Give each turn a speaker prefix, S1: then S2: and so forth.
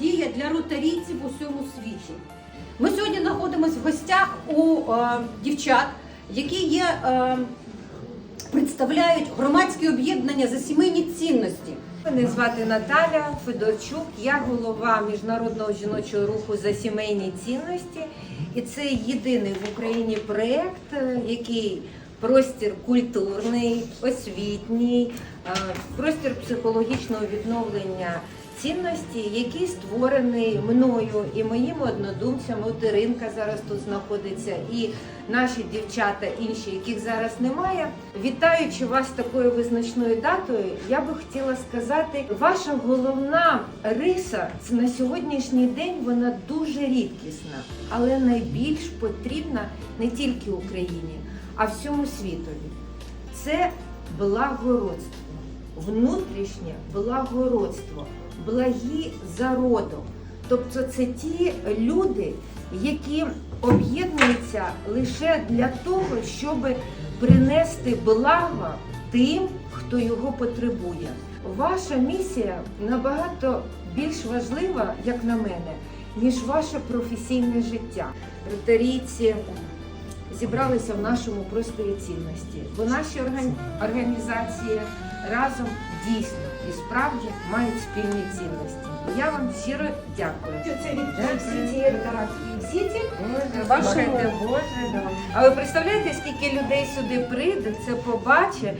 S1: діє для ротарійців у всьому світі. Ми сьогодні знаходимося в гостях у е, дівчат, які є, е, представляють громадське об'єднання за сімейні цінності.
S2: Мене звати Наталя Федорчук, я голова міжнародного жіночого руху за сімейні цінності. І це єдиний в Україні проєкт, е, який простір культурний, освітній, е, простір психологічного відновлення цінності, який створений мною і моїми однодумцями. От зараз тут знаходиться, і наші дівчата, інші, яких зараз немає. Вітаючи вас такою визначною датою, я би хотіла сказати, ваша головна риса на сьогоднішній день вона дуже рідкісна, але найбільш потрібна не тільки Україні, а всьому світові. Це благородство, внутрішнє благородство, благі за родом. Тобто це ті люди, які об'єднуються лише для того, щоб принести благо тим, хто його потребує. Ваша місія набагато більш важлива, як на мене, ніж ваше професійне життя. Ротарійці зібралися в нашому просторі цінності, бо наші орган- організації разом дійсно і справді мають спільні цінності. Я вам щиро дякую.
S3: Це від Сіті Ротарацької Сіті.
S2: Боже, да. А ви представляєте, скільки людей сюди прийде, це побачить